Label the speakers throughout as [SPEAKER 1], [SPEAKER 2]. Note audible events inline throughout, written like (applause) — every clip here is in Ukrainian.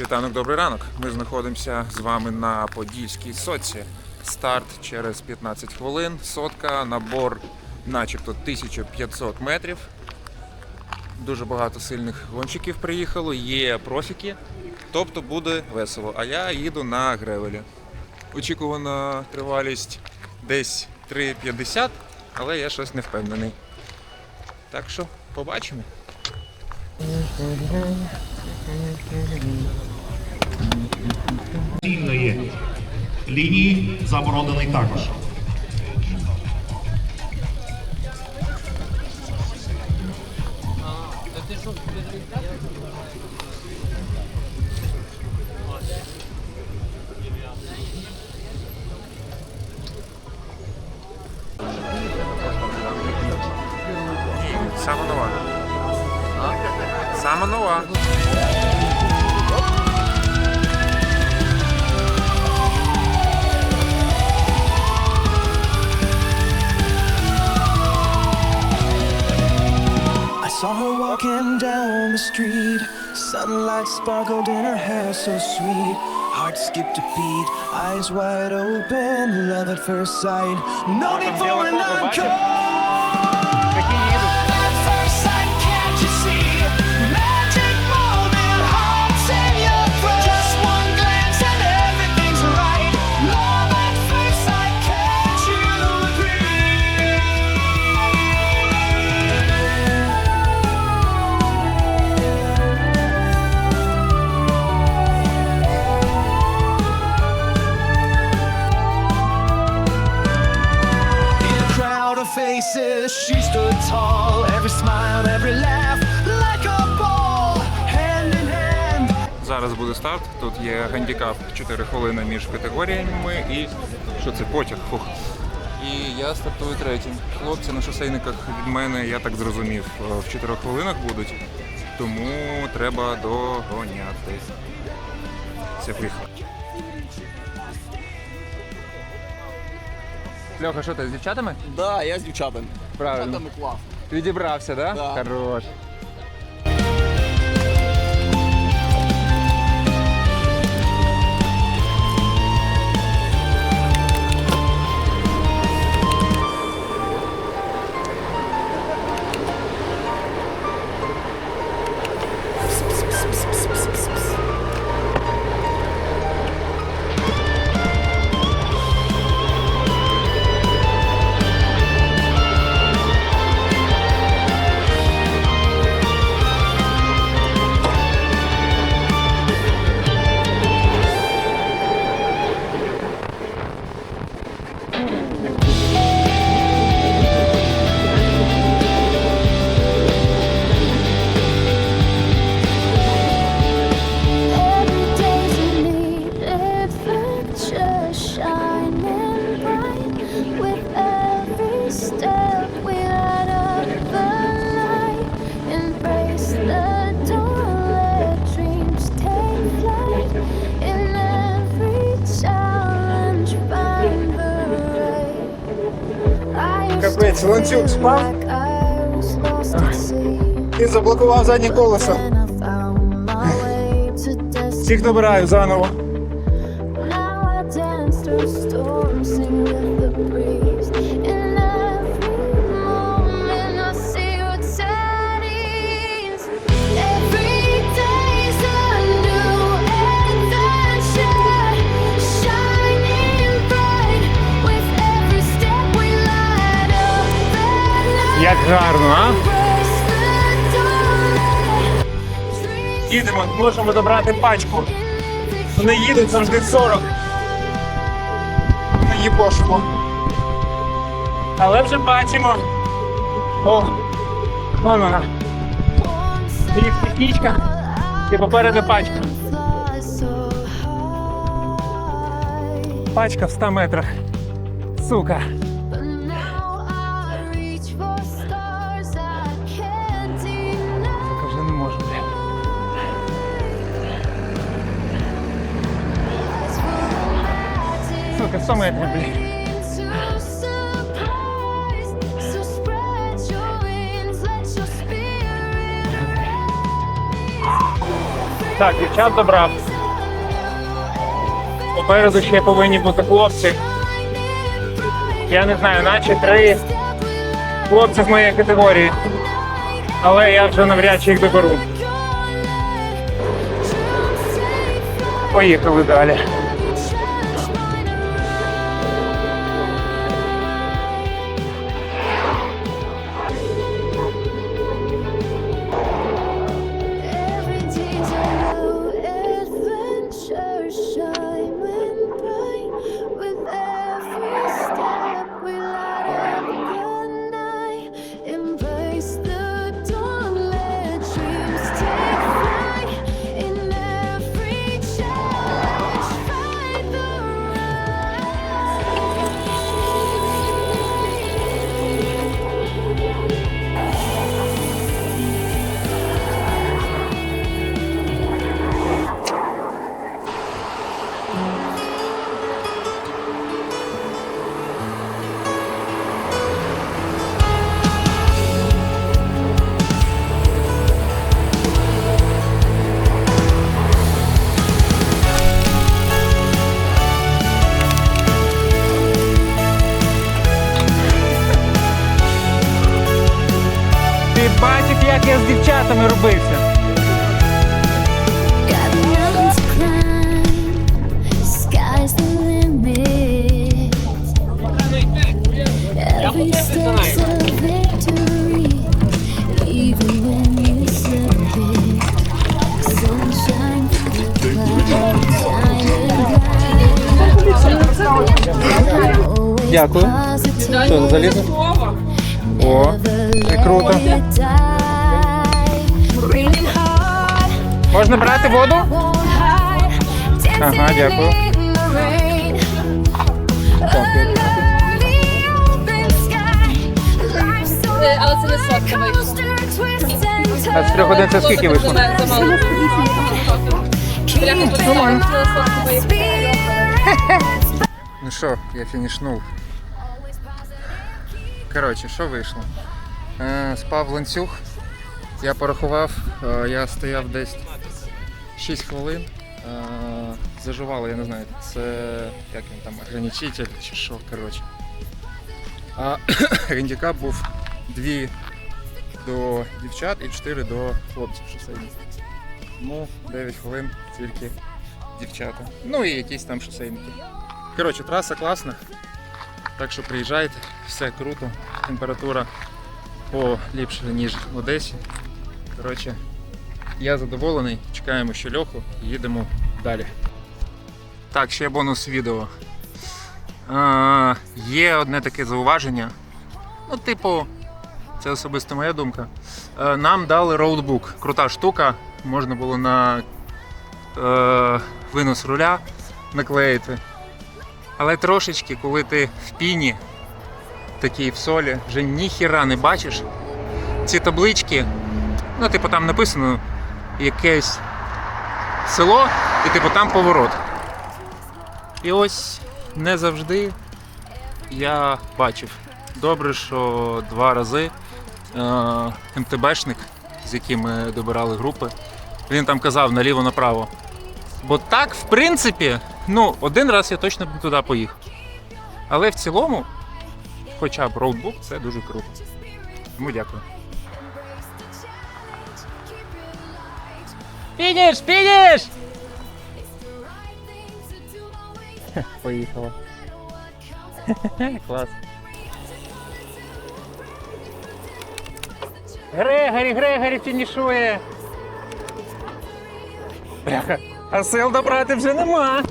[SPEAKER 1] Світанок, добрий ранок. Ми знаходимося з вами на Подільській соці. Старт через 15 хвилин. Сотка, набор, начебто 1500 метрів. Дуже багато сильних гонщиків приїхало, є профіки. Тобто буде весело. А я їду на гревелі. Очікувана тривалість десь 3,50, але я щось не впевнений. Так що побачимо.
[SPEAKER 2] Цільної лінії заборонений також.
[SPEAKER 1] Саме нова. Саме нова.
[SPEAKER 3] Saw her walking down the street. Sunlight sparkled in her hair, so sweet. Heart skipped a beat, eyes wide open, love at first sight. No need for an encore. Faces, she stood tall. Every smile, every laugh, like a ball, hand in hand.
[SPEAKER 1] Зараз буде старт. Тут є гандікап 4 хвилини між категоріями і що це потяг. Фух. І я стартую третім. Хлопці на шосейниках від мене, я так зрозумів, е, в 4 хвилинах будуть, тому треба догоняти. Все поїхали. Льоха, що ти з дівчатами?
[SPEAKER 4] Да, я з дівчатами.
[SPEAKER 1] Правильно.
[SPEAKER 4] Дівчатами клас.
[SPEAKER 1] Відібрався, да?
[SPEAKER 4] Да.
[SPEAKER 1] Хорош.
[SPEAKER 5] Капець, ланцюг спав. Ти заблокував заднє колесо. Всіх добираю заново. Як гарно, а? Їдемо, можемо забрати пачку. Вони їдуть завжди 40. На їбошку. Але вже бачимо. О, вон вона. Їх технічка. І попереду пачка. Пачка в 100 метрах. Сука.
[SPEAKER 6] Your spirit
[SPEAKER 5] Так, дівчат
[SPEAKER 6] rise
[SPEAKER 5] Попереду ще повинні бути хлопці. Я не знаю, наче три хлопці з моєї категорії. Але я вже навряд чи їх доберу. Поїхали далі. Ти бачив, як я з дівчатами робився. Дякую. Що, залізо? О, це круто. Можна брати воду?
[SPEAKER 6] Ага,
[SPEAKER 5] дякую.
[SPEAKER 4] Але це не сотка вийшло.
[SPEAKER 5] А з трьох один це скільки вийшло?
[SPEAKER 1] Ну що, я фінішнув. Коротше, що вийшло? Е, спав ланцюг. Я порахував, е, я стояв десь 6 хвилин. Е, заживало, я не знаю, це як він там, ограничитель чи що, коротше. А (coughs) гандикап був 2 до дівчат і 4 до хлопців шосейних. Тому 9 хвилин тільки дівчата. Ну і якісь там шосейники. Коротше, траса класна. Так що приїжджайте, все круто. Температура поліпша, ніж в Одесі. Коротше, я задоволений, чекаємо ще льоху і їдемо далі. Так, ще бонус відео. А, є одне таке зауваження. Ну, типу, це особисто моя думка. Е, нам дали роутбук. Крута штука. Можна було на е, винос руля наклеїти. Але трошечки, коли ти в піні, такій в солі, вже ніхіра не бачиш. Ці таблички, ну, типу, там написано якесь село, і типу там поворот. І ось не завжди я бачив. Добре, що два рази е, МТБшник, з яким ми добирали групи, він там казав наліво-направо. Бо так, в принципі, ну, один раз я точно туди поїхав. Але в цілому, хоча б роутбук, це дуже круто. Тому дякую.
[SPEAKER 5] Фініш, фініш! Поїхала. Клас. Грегорі, Грегорі фінішує. Бляха, а сил добрати вже нема.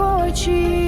[SPEAKER 6] forte.